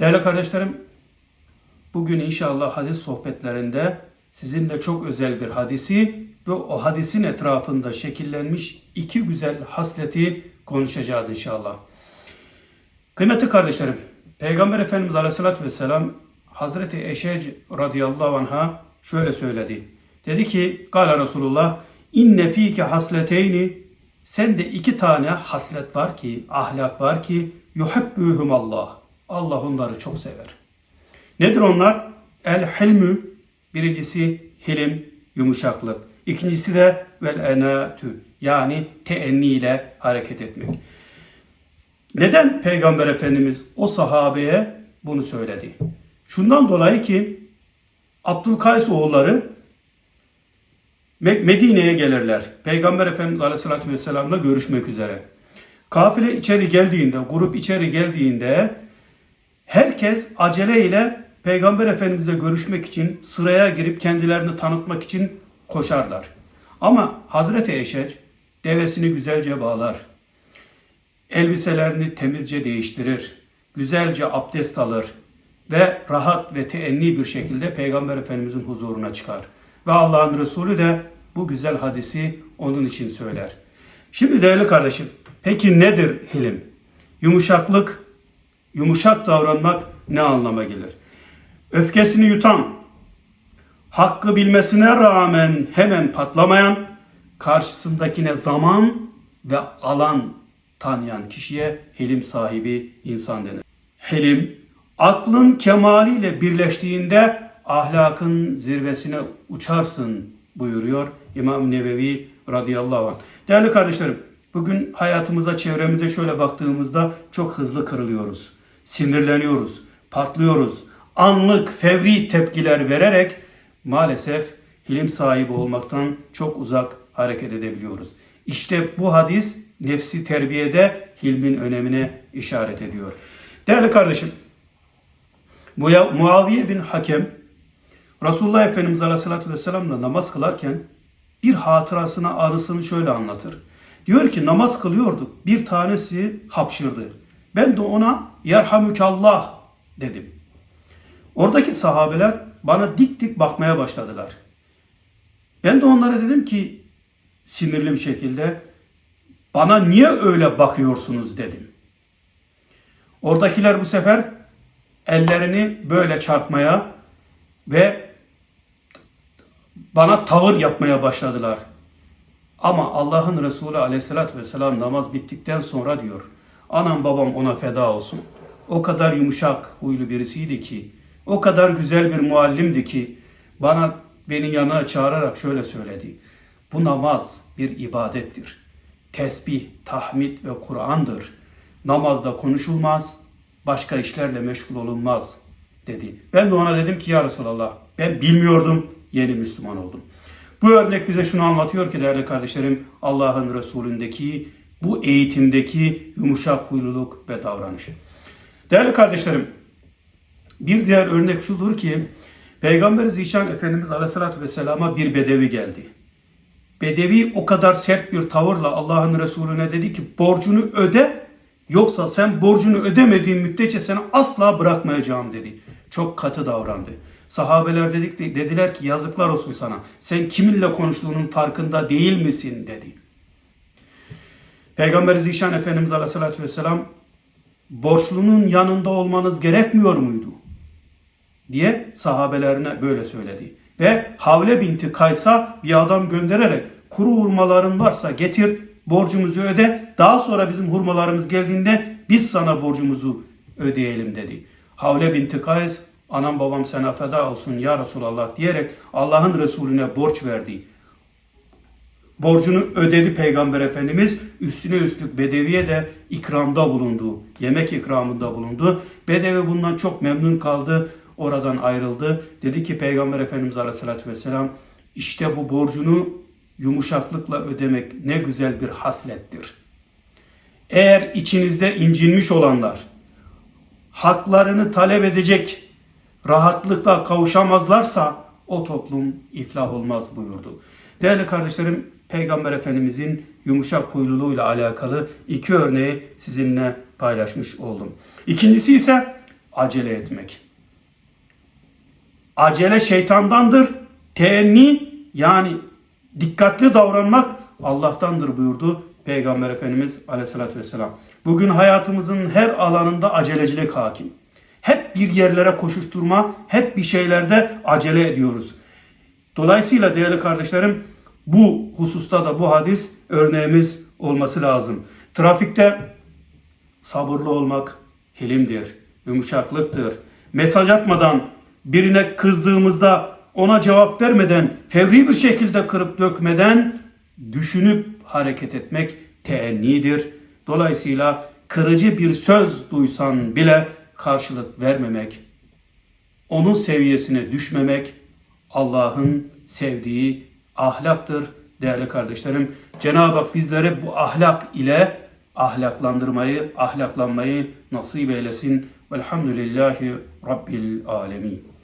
Değerli kardeşlerim, bugün inşallah hadis sohbetlerinde sizinle çok özel bir hadisi ve o hadisin etrafında şekillenmiş iki güzel hasleti konuşacağız inşallah. Kıymetli kardeşlerim, Peygamber Efendimiz Aleyhisselatü Vesselam Hazreti Eşec radıyallahu anh'a şöyle söyledi. Dedi ki, Kale Resulullah, inne fike hasleteyni, sende iki tane haslet var ki, ahlak var ki, yuhibbuhum Allah. Allah onları çok sever. Nedir onlar? El hilmü, birincisi hilim, yumuşaklık. İkincisi de vel enatü, yani teenni ile hareket etmek. Neden Peygamber Efendimiz o sahabeye bunu söyledi? Şundan dolayı ki Abdülkays oğulları Me- Medine'ye gelirler. Peygamber Efendimiz Aleyhisselatü Vesselam'la görüşmek üzere. Kafile içeri geldiğinde, grup içeri geldiğinde herkes aceleyle Peygamber Efendimizle görüşmek için sıraya girip kendilerini tanıtmak için koşarlar. Ama Hazreti Eşec devesini güzelce bağlar. Elbiselerini temizce değiştirir. Güzelce abdest alır ve rahat ve teenni bir şekilde Peygamber Efendimizin huzuruna çıkar. Ve Allah'ın Resulü de bu güzel hadisi onun için söyler. Şimdi değerli kardeşim, peki nedir hilim? Yumuşaklık, yumuşak davranmak ne anlama gelir? Öfkesini yutan, hakkı bilmesine rağmen hemen patlamayan, karşısındakine zaman ve alan tanıyan kişiye hilim sahibi insan denir. Hilim, aklın kemaliyle birleştiğinde ahlakın zirvesine uçarsın buyuruyor İmam Nevevi radıyallahu anh. Değerli kardeşlerim, bugün hayatımıza, çevremize şöyle baktığımızda çok hızlı kırılıyoruz. Sinirleniyoruz, patlıyoruz. Anlık, fevri tepkiler vererek maalesef hilim sahibi olmaktan çok uzak hareket edebiliyoruz. İşte bu hadis nefsi terbiyede hilmin önemine işaret ediyor. Değerli kardeşim, Muaviye bin Hakem Resulullah Efendimiz Aleyhisselatü Vesselam'la namaz kılarken bir hatırasına anısını şöyle anlatır. Diyor ki namaz kılıyorduk. Bir tanesi hapşırdı. Ben de ona yerhamükallah dedim. Oradaki sahabeler bana dik dik bakmaya başladılar. Ben de onlara dedim ki sinirli bir şekilde bana niye öyle bakıyorsunuz dedim. Oradakiler bu sefer ellerini böyle çarpmaya ve bana tavır yapmaya başladılar. Ama Allah'ın Resulü aleyhissalatü vesselam namaz bittikten sonra diyor. Anam babam ona feda olsun. O kadar yumuşak huylu birisiydi ki, o kadar güzel bir muallimdi ki, bana beni yanına çağırarak şöyle söyledi. Bu namaz bir ibadettir. Tesbih, tahmid ve Kur'an'dır. Namazda konuşulmaz, başka işlerle meşgul olunmaz dedi. Ben de ona dedim ki ya Resulallah ben bilmiyordum yeni Müslüman oldum. Bu örnek bize şunu anlatıyor ki değerli kardeşlerim Allah'ın Resulündeki bu eğitimdeki yumuşak huyluluk ve davranış. Değerli kardeşlerim bir diğer örnek şudur ki Peygamber Zişan Efendimiz Aleyhisselatü Vesselam'a bir bedevi geldi. Bedevi o kadar sert bir tavırla Allah'ın Resulüne dedi ki borcunu öde yoksa sen borcunu ödemediğin müddetçe seni asla bırakmayacağım dedi. Çok katı davrandı. Sahabeler dedik, dediler ki yazıklar olsun sana. Sen kiminle konuştuğunun farkında değil misin dedi. Peygamber Zişan Efendimiz Aleyhisselatü Vesselam borçlunun yanında olmanız gerekmiyor muydu? diye sahabelerine böyle söyledi. Ve Havle binti Kays'a bir adam göndererek kuru hurmaların varsa getir borcumuzu öde. Daha sonra bizim hurmalarımız geldiğinde biz sana borcumuzu ödeyelim dedi. Havle binti Kays anam babam sana feda olsun ya Resulallah diyerek Allah'ın Resulüne borç verdi. Borcunu ödedi Peygamber Efendimiz. Üstüne üstlük Bedevi'ye de ikramda bulundu. Yemek ikramında bulundu. Bedevi bundan çok memnun kaldı. Oradan ayrıldı. Dedi ki Peygamber Efendimiz Aleyhisselatü Vesselam işte bu borcunu yumuşaklıkla ödemek ne güzel bir haslettir. Eğer içinizde incinmiş olanlar haklarını talep edecek rahatlıkla kavuşamazlarsa o toplum iflah olmaz buyurdu. Değerli kardeşlerim Peygamber Efendimizin yumuşak huyluluğuyla alakalı iki örneği sizinle paylaşmış oldum. İkincisi ise acele etmek. Acele şeytandandır. Teenni yani dikkatli davranmak Allah'tandır buyurdu Peygamber Efendimiz Aleyhisselatü Vesselam. Bugün hayatımızın her alanında acelecilik hakim. Hep bir yerlere koşuşturma, hep bir şeylerde acele ediyoruz. Dolayısıyla değerli kardeşlerim bu hususta da bu hadis örneğimiz olması lazım. Trafikte sabırlı olmak hilimdir, yumuşaklıktır. Mesaj atmadan, birine kızdığımızda ona cevap vermeden, fevri bir şekilde kırıp dökmeden düşünüp hareket etmek teennidir. Dolayısıyla kırıcı bir söz duysan bile karşılık vermemek, onun seviyesine düşmemek Allah'ın sevdiği ahlaktır değerli kardeşlerim. Cenab-ı Hak bizlere bu ahlak ile ahlaklandırmayı, ahlaklanmayı nasip eylesin. Velhamdülillahi Rabbil alemin.